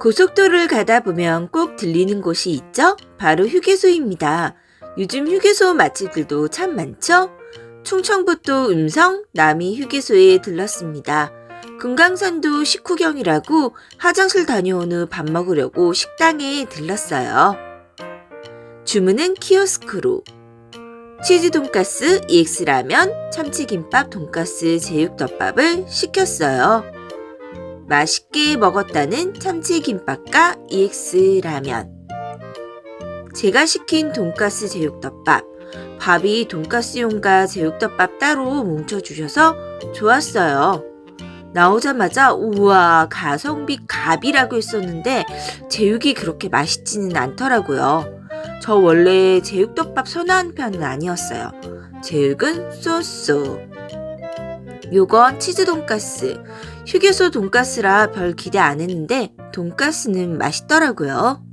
고속도로를 가다 보면 꼭 들리는 곳이 있죠? 바로 휴게소입니다. 요즘 휴게소 맛집들도 참 많죠? 충청북도 음성 남이 휴게소에 들렀습니다. 금강산도 식후경이라고 화장실 다녀온 후 밥 먹으려고 식당에 들렀어요. 주문은 키오스크로. 치즈 돈가스, EX 라면, 참치김밥, 돈가스, 제육덮밥을 시켰어요. 맛있게 먹었다는 참치김밥과 EX 라면. 제가 시킨 돈가스 제육덮밥. 밥이 돈가스용과 제육덮밥 따로 뭉쳐주셔서 좋았어요. 나오자마자 우와 가성비 갑이라고 했었는데 제육이 그렇게 맛있지는 않더라고요. 저 원래 제육덮밥 선호하는 편은 아니었어요. 제육은 쏘쏘. 요건 치즈 돈가스. 휴게소 돈가스라 별 기대 안 했는데 돈가스는 맛있더라고요.